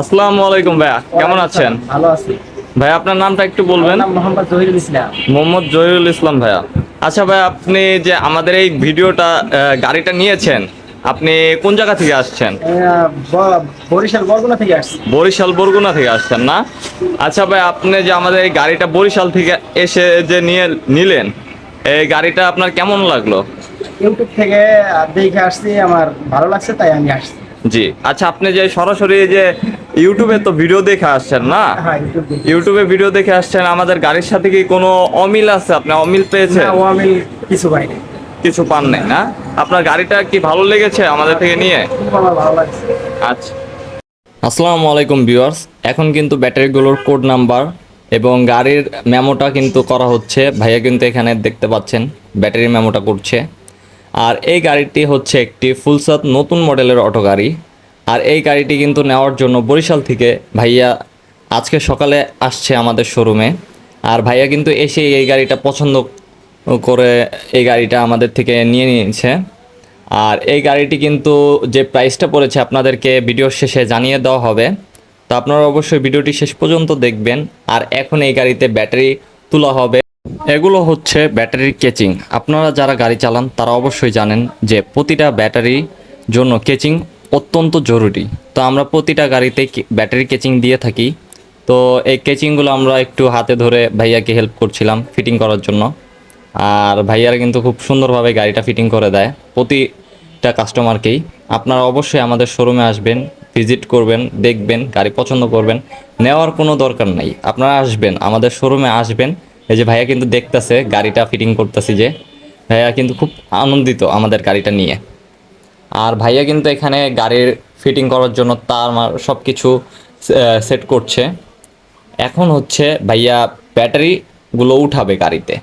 আসসালামু আলাইকুম ভাইয়া কেমন আছেন? ভালো আছি। ভাই আপনার নামটা একটু বলবেন? মোহাম্মদ জহিরুল ইসলাম। মোহাম্মদ জহিরুল ইসলাম ভাইয়া। আচ্ছা ভাই আপনি যে আমাদের এই ভিডিওটা গাড়িটা নিয়েছেন আপনি কোন জায়গা থেকে আসছেন? বরিশাল বরগুনা থেকে আসছি। বরিশাল বরগুনা থেকে আসছেন না? আচ্ছা ভাই আপনি যে আমাদের এই গাড়িটা বরিশাল থেকে এসে যে নিয়ে নিলেন এই গাড়িটা আপনার কেমন লাগল? ইউটিউব থেকে দেখে আসছি আমার ভালো লাগছে তাই আমি আসছি। জি আচ্ছা আপনি যে সরাসরি যে ইউটিউবে তো ভিডিও দেখে আসছেন না? হ্যাঁ ইউটিউব দেখে ইউটিউবে ভিডিও দেখে আসছেন আমাদের গাড়ির সাথে কি কোনো অমিল আছে? আপনি অমিল পেয়েছেন? না, ও কিছু পাইনি। কিছু পান নাই না? আপনার গাড়িটা কি ভালো লেগেছে আমাদের থেকে নিয়ে? ভালো লাগছে। আচ্ছা। আসসালামু আলাইকুম ভিউয়ার্স এখন কিন্তু ব্যাটারিগুলোর কোড নাম্বার এবং গাড়ির মেমোটা কিন্তু করা হচ্ছে। ভাইয়া কিন্তু এখানে দেখতে পাচ্ছেন ব্যাটারি মেমোটা করছে। আর এই গাড়িটি হচ্ছে একটি ফুলসাত নতুন মডেলের অটো গাড়ি। আর এই গাড়িটি কিন্তু নেওয়ার জন্য বরিশাল থেকে ভাইয়া আজকে সকালে আসছে আমাদের শোরুমে। আর ভাইয়া কিন্তু এসে এই গাড়িটা পছন্দ করে এই গাড়িটা আমাদের থেকে নিয়ে নিয়েছে। আর এই গাড়িটি কিন্তু যে প্রাইসটা পড়েছে আপনাদেরকে ভিডিওর শেষে জানিয়ে দেওয়া হবে। তো আপনারা অবশ্যই ভিডিওটি শেষ পর্যন্ত দেখবেন। আর এখন এই গাড়িতে ব্যাটারি তোলা হবে। এগুলো হচ্ছে ব্যাটারির কেচিং। আপনারা যারা গাড়ি চালান, তারা অবশ্যই জানেন যে প্রতিটা ব্যাটারির জন্য কেচিং অত্যন্ত জরুরি। তো আমরা প্রতিটা গাড়িতে ব্যাটারি কেচিং দিয়ে থাকি। তো এই কেচিংগুলো আমরা একটু হাতে ধরে ভাইয়াকে হেল্প করছিলাম ফিটিং করার জন্য। আর ভাইয়ারা কিন্তু খুব সুন্দরভাবে গাড়িটা ফিটিং করে দেয় প্রতিটা কাস্টমারকেই আপনারা অবশ্যই আমাদের শোরুমে আসবেন ভিজিট করবেন, দেখবেন, গাড়ি পছন্দ করবেন। নেওয়ার কোনো দরকার নাই। আপনারা আসবেন, আমাদের শোরুমে আসবেন। এই যে ভাইয়া কিন্তু দেখতেছে গাড়িটা ফিটিং করতেছি যে। ভাইয়া কিন্তু খুব আনন্দিত আমাদের গাড়িটা নিয়ে। আর ভাইয়া কিন্তু এখানে গাড়ির ফিটিং করার জন্য তার সব কিছু সেট করছে। এখন হচ্ছে ভাইয়া ব্যাটারিগুলো উঠাবে গাড়িতে।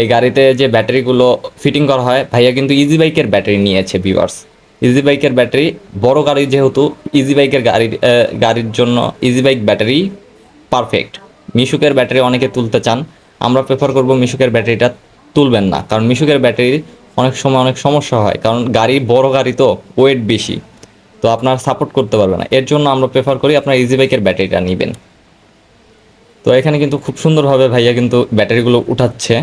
এই গাড়িতে যে ব্যাটারিগুলো ফিটিং করা হয়, ভাইয়া কিন্তু ইজি বাইকের ব্যাটারি নিয়েছে ভিউয়ার্স ইজি বাইকের ব্যাটারি বড় গাড়ি যেহেতু ইজি বাইকের গাড়ির গাড়ির জন্য ইজি বাইক ব্যাটারি পারফেক্ট মিশুকের ব্যাটারি অনেকে তুলতে চান, আমরা প্রেফার করব মিশুকের ব্যাটারিটা তুলবেন না, কারণ মিশুকের ব্যাটারি অনেক সময় অনেক সমস্যা হয়, কারণ গাড়ি, বড় গাড়ি তো ওয়েট বেশি, তো আপনার সাপোর্ট করতে পারবে না। এর জন্য আমরা প্রেফার করি আপনার ইজি বাইকের ব্যাটারিটা নেবেন। তো এখানে কিন্তু খুব সুন্দরভাবে ভাইয়া কিন্তু ব্যাটারিগুলো উঠাচ্ছে।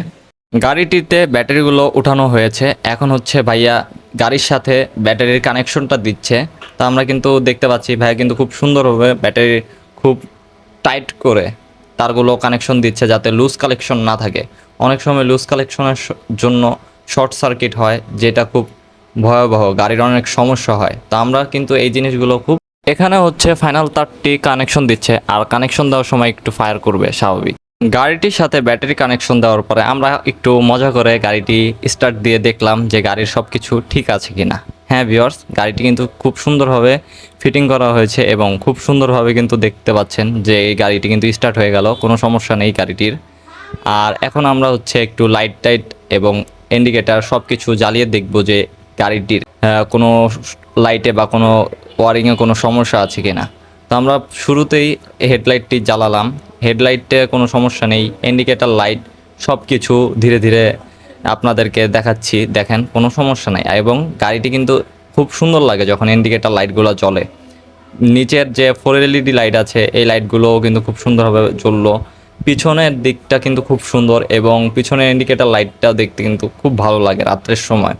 গাড়িটিতে ব্যাটারিগুলো উঠানো হয়েছে। এখন হচ্ছে ভাইয়া গাড়ির সাথে ব্যাটারির কানেকশনটা দিচ্ছে। তা আমরা কিন্তু দেখতে পাচ্ছি ভাইয়া কিন্তু খুব সুন্দরভাবে ব্যাটারি খুব টাইট করে তারগুলো কানেকশন দিচ্ছে যাতে লুজ কালেকশন না থাকে। অনেক সময় লুজ কালেকশনের জন্য শর্ট সার্কিট হয়, যেটা খুব ভয়াবহ, গাড়ির অনেক সমস্যা হয়। তো আমরা কিন্তু এই জিনিসগুলো খুব এখানে হচ্ছে ফাইনাল তারটি কানেকশন দিচ্ছে, আর কানেকশন দেওয়ার সময় একটু ফায়ার করবে, স্বাভাবিক। গাড়িটির সাথে ব্যাটারি কানেকশন দেওয়ার পরে আমরা একটু মজা করে গাড়িটি স্টার্ট দিয়ে দেখলাম যে গাড়ির সব কিছু ঠিক আছে কিনা। হ্যাঁ ভিওর্স গাড়িটি কিন্তু খুব সুন্দরভাবে ফিটিং করা হয়েছে এবং খুব সুন্দরভাবে কিন্তু দেখতে পাচ্ছেন যে এই গাড়িটি কিন্তু স্টার্ট হয়ে গেল, কোনো সমস্যা নেই গাড়িটির। আর এখন আমরা হচ্ছে একটু লাইট টাইট এবং ইন্ডিকেটার সব কিছু জ্বালিয়ে দেখব যে গাড়িটির কোনো লাইটে বা কোনো ওয়ারিংয়ে কোনো সমস্যা আছে কি না তো আমরা শুরুতেই হেডলাইটটি জ্বালালাম। হেডলাইটে কোনো সমস্যা নেই ইন্ডিকেটার লাইট সব কিছু ধীরে ধীরে আপনাদেরকে দেখাচ্ছি, দেখেন, কোনো সমস্যা নাই। এবং গাড়িটি কিন্তু খুব সুন্দর লাগে যখন ইন্ডিকেটার লাইটগুলো জ্বলে। নিচের যে ফোর এলইডি লাইট আছে, এই লাইটগুলোও কিন্তু খুব সুন্দরভাবে জ্বললো। পিছনের দিকটা কিন্তু খুব সুন্দর এবং পিছনের ইন্ডিকেটার লাইটটা দেখতে কিন্তু খুব ভালো লাগে রাত্রের সময়।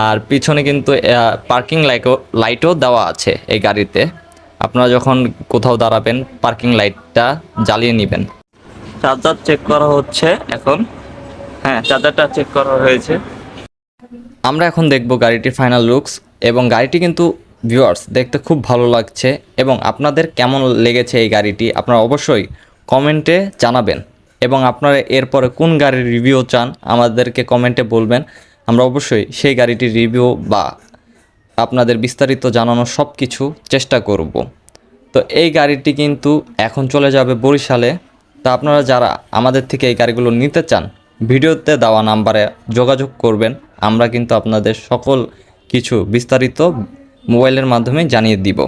আর পিছনে কিন্তু পার্কিং লাইটও লাইটও দেওয়া আছে এই গাড়িতে। আপনারা যখন কোথাও দাঁড়াবেন পার্কিং লাইটটা জ্বালিয়ে নেবেন। চার্জার চেক করা হচ্ছে এখন। হ্যাঁ চার্জারটা চেক করা হয়েছে। আমরা এখন দেখব গাড়িটির ফাইনাল লুকস এবং গাড়িটি কিন্তু ভিউয়ার্স দেখতে খুব ভালো লাগছে এবং আপনাদের কেমন লেগেছে এই গাড়িটি? আপনারা অবশ্যই কমেন্টে জানাবেন এবং আপনারা এরপরে কোন গাড়ির রিভিউ চান আমাদেরকে কমেন্টে বলবেন। আমরা অবশ্যই সেই গাড়িটির রিভিউ বা আপনাদের বিস্তারিত জানানোর সব কিছু চেষ্টা করব। তো এই গাড়িটি কিন্তু এখন চলে যাবে বরিশালে। তা আপনারা যারা আমাদের থেকে এই গাড়িগুলো নিতে চান, ভিডিওতে দেওয়া নাম্বারে যোগাযোগ করবেন। আমরা কিন্তু আপনাদের সকল কিছু বিস্তারিত মোবাইলের মাধ্যমে জানিয়ে দিব।